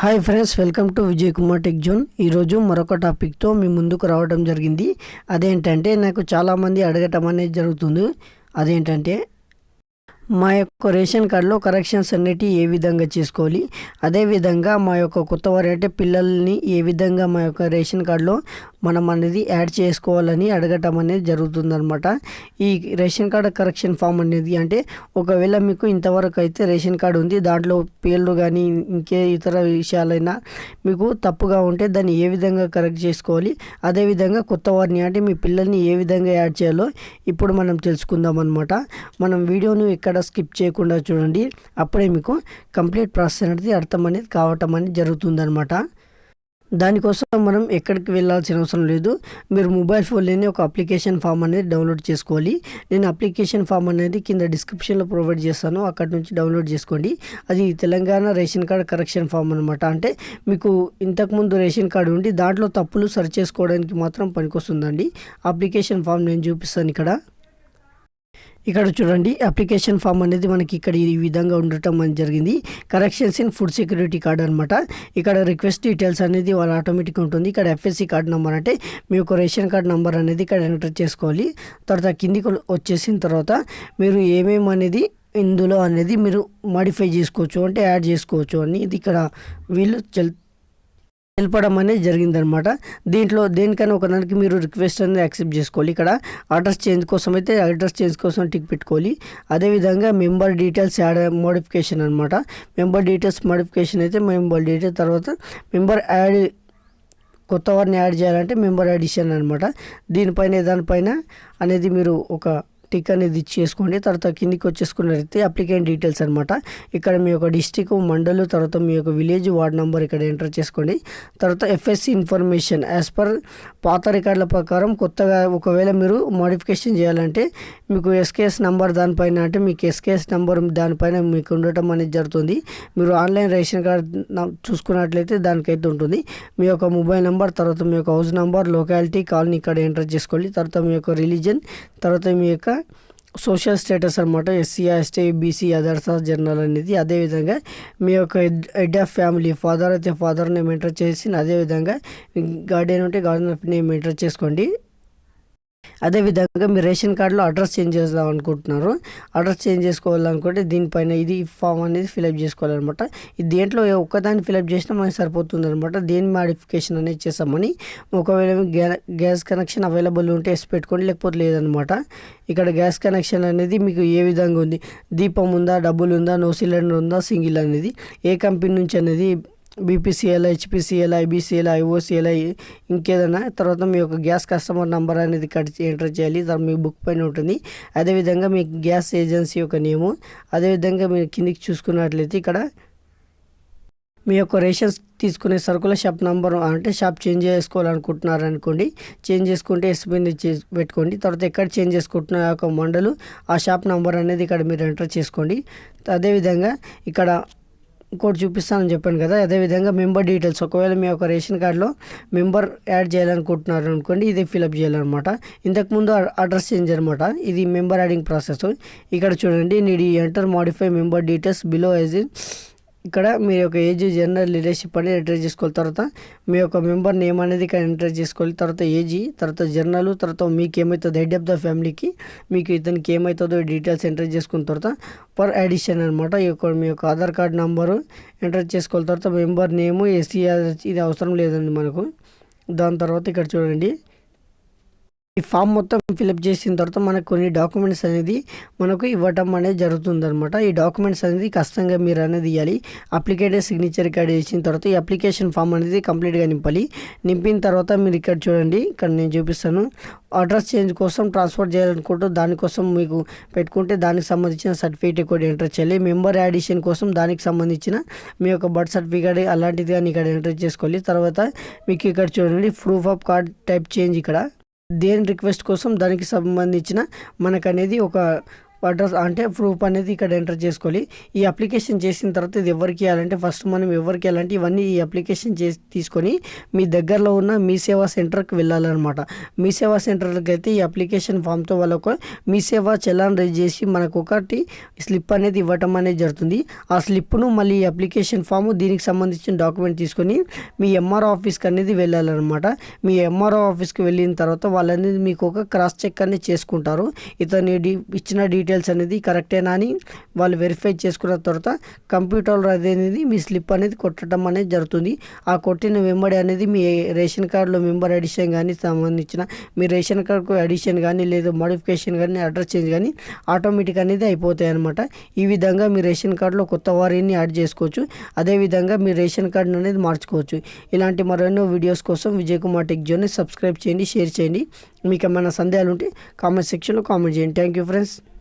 Hi friends welcome to Vijay Kumar tech zone ఈరోజు మరొక టాపిక్తో మీ ముందుకు రావడం జరిగింది. అదేంటంటే నాకు చాలామంది అడగటం అనేది జరుగుతుంది. అదేంటంటే మా యొక్క రేషన్ కార్డులో కరెక్షన్స్ అన్నిటి ఏ విధంగా చేసుకోవాలి? అదేవిధంగా మా యొక్క కొత్త వారు అంటే పిల్లల్ని ఏ విధంగా మా యొక్క రేషన్ కార్డులో మనం అనేది యాడ్ చేసుకోవాలని అడగటం అనేది జరుగుతుందనమాట ఈ రేషన్ కార్డు కరెక్షన్ ఫామ్ అనేది అంటే ఒకవేళ మీకు ఇంతవరకు అయితే రేషన్ కార్డు ఉంది దాంట్లో పేర్లు కానీ ఇంకే ఇతర విషయాలైనా మీకు తప్పుగా ఉంటే దాన్ని ఏ విధంగా కరెక్ట్ చేసుకోవాలి? అదేవిధంగా కొత్త వారిని అంటే మీ పిల్లల్ని ఏ విధంగా యాడ్ చేయాలో ఇప్పుడు మనం తెలుసుకుందాం అనమాట మనం వీడియోను ఎక్కడ స్కిప్ చేయకుండా చూడండి. అప్పుడే మీకు కంప్లీట్ ప్రాసెస్ అనేది అర్థం అనేది కావటం అనేది జరుగుతుందనమాట దానికోసం మనం ఎక్కడికి వెళ్ళాల్సిన అవసరం లేదు. మీరు మొబైల్ ఫోన్లోనే ఒక అప్లికేషన్ ఫామ్ అనేది డౌన్లోడ్ చేసుకోవాలి. నేను అప్లికేషన్ ఫామ్ అనేది కింద డిస్క్రిప్షన్లో ప్రొవైడ్ చేస్తాను. అక్కడ నుంచి డౌన్లోడ్ చేసుకోండి. అది Telangana ration card correction form అనమాట అంటే మీకు ఇంతకుముందు రేషన్ కార్డు ఉండి దాంట్లో తప్పులు సరి చేసుకోవడానికి మాత్రం పనికొస్తుందండి. అప్లికేషన్ ఫామ్ నేను చూపిస్తాను ఇక్కడ. ఇక్కడ చూడండి అప్లికేషన్ ఫామ్ అనేది మనకి ఇక్కడ ఈ విధంగా ఉండటం అనేది జరిగింది. Corrections in food security card అనమాట ఇక్కడ రిక్వెస్ట్ డీటెయిల్స్ అనేది వాళ్ళ ఆటోమేటిక్ ఉంటుంది. ఇక్కడ ఎఫ్ఎస్సి కార్డ్ నెంబర్ అంటే మీ యొక్క రేషన్ కార్డ్ నెంబర్ అనేది ఇక్కడ ఎంటర్ చేసుకోవాలి. తర్వాత కిందికి వచ్చేసిన తర్వాత మీరు ఏమేమి అనేది ఇందులో అనేది మీరు మాడిఫై చేసుకోవచ్చు అంటే యాడ్ చేసుకోవచ్చు అని ఇది ఇక్కడ వీళ్ళు తెలపడం అనేది జరిగిందనమాట దీంట్లో దేనికైనా ఒకదానికి మీరు రిక్వెస్ట్ అనేది యాక్సెప్ట్ చేసుకోవాలి. ఇక్కడ అడ్రస్ చేంజ్ కోసం అయితే అడ్రస్ చేంజ్ కోసం టిక్ పెట్టుకోవాలి. అదేవిధంగా మెంబర్ డీటెయిల్స్ యాడ్ మోడిఫికేషన్ అనమాట మెంబర్ డీటెయిల్స్ మోడిఫికేషన్ అయితే మెంబర్ డీటెయిల్స్ తర్వాత మెంబర్ యాడ్ కొత్త వారిని యాడ్ చేయాలంటే మెంబర్ అడిషన్ అనమాట దీనిపైన దానిపైన అనేది మీరు ఒక టిక్ అనేది ఇచ్చేసుకోండి. తర్వాత కిందికి వచ్చేసుకున్నట్లయితే అప్లికెంట్ డీటెయిల్స్ అనమాట ఇక్కడ మీ యొక్క డిస్టిక్ మండలు తర్వాత మీ యొక్క విలేజ్ వార్డ్ నెంబర్ ఇక్కడ ఎంటర్ చేసుకోండి. తర్వాత ఎఫ్ఎస్సి ఇన్ఫర్మేషన్ యాజ్ పర్ పాత రికార్డుల ప్రకారం కొత్తగా ఒకవేళ మీరు మోడిఫికేషన్ చేయాలంటే మీకు ఎస్కేఎస్ నెంబర్ దానిపైన అంటే మీకు ఎస్కేఎస్ నెంబర్ దానిపైన మీకు ఉండటం అనేది జరుగుతుంది. మీరు ఆన్లైన్ రేషన్ కార్డ్ చూసుకున్నట్లయితే దానికైతే ఉంటుంది. మీ యొక్క మొబైల్ నెంబర్ తర్వాత మీ యొక్క హౌస్ నెంబర్ లొకాలిటీ కాలనీ ఇక్కడ ఎంటర్ చేసుకోండి. తర్వాత మీ యొక్క రిలీజన్ తర్వాత మీ యొక్క సోషల్ స్టేటస్ అనమాట SC ST BC others general అనేది. అదేవిధంగా మీ యొక్క హెడ్ ఆఫ్ ఫ్యామిలీ ఫాదర్ అయితే ఫాదర్ నేమ్ ఎంటర్ చేసి అదేవిధంగా గార్డియన్ ఉంటే గార్డియన్ నేమ్ ఎంటర్ చేసుకోండి. అదేవిధంగా మీరు రేషన్ కార్డులో అడ్రస్ చేంజ్ చేద్దాం అనుకుంటున్నారు. అడ్రస్ చేంజ్ చేసుకోవాలనుకుంటే దీనిపైన ఇది ఫామ్ అనేది ఫిలప్ చేసుకోవాలన్నమాట. ఇది దేంట్లో ఒక్కదాన్ని ఫిలప్ చేసినా మనకి సరిపోతుంది అనమాట దేని మాడిఫికేషన్ అనేది చేస్తామని ఒకవేళ గ్యాస్ కనెక్షన్ అవైలబుల్ ఉంటే ఎస్ పెట్టుకోండి లేకపోతే లేదనమాట ఇక్కడ గ్యాస్ కనెక్షన్ అనేది మీకు ఏ విధంగా ఉంది? దీపం ఉందా? డబ్బులు ఉందా? నో సిలిండర్ ఉందా? సింగిల్ అనేది. ఏ కంపెనీ నుంచి అనేది బీపీసీఎల్ హెచ్పిసిఎల్ ఐబీసీఎల్ ఐఓసీఎల్ ఇంకేదైనా తర్వాత మీ యొక్క గ్యాస్ కస్టమర్ నెంబర్ అనేది కట్ ఎంటర్ చేయాలి. తర్వాత మీ బుక్ పైన ఉంటుంది. అదేవిధంగా మీ గ్యాస్ ఏజెన్సీ యొక్క నేము అదేవిధంగా మీరు కిందికి చూసుకున్నట్లయితే ఇక్కడ మీ యొక్క రేషన్స్ తీసుకునే సరుకుల షాప్ నెంబర్ అంటే షాప్ చేంజ్ చేసుకోవాలనుకుంటున్నారు అనుకోండి. చేంజ్ చేసుకుంటే ఎస్బీని పెట్టుకోండి. తర్వాత ఎక్కడ చేంజ్ చేసుకుంటున్న యొక్క మండలు ఆ షాప్ నెంబర్ అనేది ఇక్కడ మీరు ఎంటర్ చేసుకోండి. అదేవిధంగా ఇక్కడ కోడ్ చూపిస్తానని చెప్పాను కదా అదేవిధంగా మెంబర్ డీటెయిల్స్. ఒకవేళ మీ యొక్క రేషన్ కార్డులో మెంబర్ యాడ్ చేయాలనుకుంటున్నారు అనుకోండి ఇది ఫిలప్ చేయాలన్నమాట. ఇంతకుముందు అడ్రస్ చేంజ్ అనమాట ఇది మెంబర్ యాడింగ్ ప్రాసెస్. ఇక్కడ చూడండి నీడి enter modify member details below as ఇక్కడ మీ యొక్క ఏజ్ జనరల్ లీడర్షిప్ అనేది ఎంటర్ చేసుకోవాలి. తర్వాత మీ యొక్క మెంబర్ నేమ్ అనేది ఇక్కడ ఎంటర్ చేసుకోవాలి. తర్వాత ఏజ్ తర్వాత జర్నల్ తర్వాత మీకు ఏమవుతుందో హెడ్ ఆఫ్ ద ఫ్యామిలీకి మీకు ఇతనికి ఏమవుతుందో డీటెయిల్స్ ఎంటర్ చేసుకున్న తర్వాత పర్ అడిషన్ అనమాట ఈ యొక్క మీ యొక్క ఆధార్ కార్డ్ నెంబరు ఎంటర్ చేసుకోవాలి. తర్వాత మెంబర్ నేము ఎస్సీ ఇది అవసరం లేదండి మనకు. దాని తర్వాత ఇక్కడ చూడండి. ఈ ఫామ్ మొత్తం ఫిలప్ చేసిన తర్వాత మనకు కొన్ని డాక్యుమెంట్స్ అనేది మనకు ఇవ్వటం అనేది జరుగుతుంది అనమాట ఈ డాక్యుమెంట్స్ అనేది కష్టంగా మీరు అనేది ఇవ్వాలి అప్లికేటర్ సిగ్నేచర్ కార్డ్ చేసిన తర్వాత ఈ అప్లికేషన్ ఫామ్ అనేది కంప్లీట్గా నింపాలి. నింపిన తర్వాత మీరు ఇక్కడ చూడండి. ఇక్కడ నేను చూపిస్తాను. అడ్రస్ చేంజ్ కోసం ట్రాన్స్ఫర్ చేయాలనుకుంటూ దానికోసం మీకు పెట్టుకుంటే దానికి సంబంధించిన సర్టిఫికేట్ కూడా ఎంటర్ చేయాలి. మెంబర్ యాడిషన్ కోసం దానికి సంబంధించిన మీ యొక్క బర్త్ సర్టిఫికేట్ అలాంటిది కానీ ఇక్కడ ఎంటర్ చేసుకోవాలి. తర్వాత మీకు ఇక్కడ చూడండి. Proof of card type change ఇక్కడ. దేని రిక్వెస్ట్ కోసం దానికి సంబంధించిన మనకు అనేది ఒక అడ్రస్ అంటే ప్రూఫ్ అనేది ఇక్కడ ఎంటర్ చేసుకోవాలి. ఈ అప్లికేషన్ చేసిన తర్వాత ఇది ఎవరికి ఇవ్వాలంటే ఫస్ట్ మనం ఎవరికి ఇవ్వాలంటే ఇవన్నీ ఈ అప్లికేషన్ చేసి తీసుకొని మీ దగ్గరలో ఉన్న మీ సేవా సెంటర్కి వెళ్ళాలన్నమాట. మీ సేవా సెంటర్కి అయితే ఈ అప్లికేషన్ ఫామ్తో వాళ్ళకు మీ సేవా చలాన్ రైజ్ చేసి మనకు ఒకటి స్లిప్ అనేది ఇవ్వటం అనేది జరుగుతుంది. ఆ స్లిప్ను మళ్ళీ ఈ అప్లికేషన్ ఫామ్ దీనికి సంబంధించిన డాక్యుమెంట్ తీసుకొని మీ ఎంఆర్ఓ ఆఫీస్కి అనేది వెళ్ళాలన్నమాట. మీ ఎంఆర్ఓ ఆఫీస్కి వెళ్ళిన తర్వాత వాళ్ళనేది మీకు ఒక క్రాస్ చెక్ అనేది చేసుకుంటారు. ఇతని ఇచ్చిన డీటెయిల్స్ అనేది కరెక్టేనా అని వాళ్ళు వెరిఫై చేసుకున్న తర్వాత కంప్యూటర్ అనేది మీ స్లిప్ అనేది కొట్టడం అనేది జరుగుతుంది. ఆ కొట్టిన వెంబడి అనేది మీ రేషన్ కార్డులో మెంబర్ ఎడిషన్ కానీ సంబంధించిన మీ రేషన్ కార్డుకు అడిషన్ కానీ లేదా మోడిఫికేషన్ కానీ అడ్రస్ చేంజ్ కానీ ఆటోమేటిక్ అనేది అయిపోతాయి అనమాట ఈ విధంగా మీ రేషన్ కార్డులో కొత్త వారిని యాడ్ చేసుకోవచ్చు. అదేవిధంగా మీ రేషన్ కార్డును అనేది మార్చుకోవచ్చు. ఇలాంటి మరెన్నో వీడియోస్ కోసం విజయ్ కుమార్ టెక్ జోన్ని సబ్స్క్రైబ్ చేయండి షేర్ చేయండి. మీకు ఏమైనా సందేహాలు ఉంటే కామెంట్ సెక్షన్లో కామెంట్ చేయండి. Thank you friends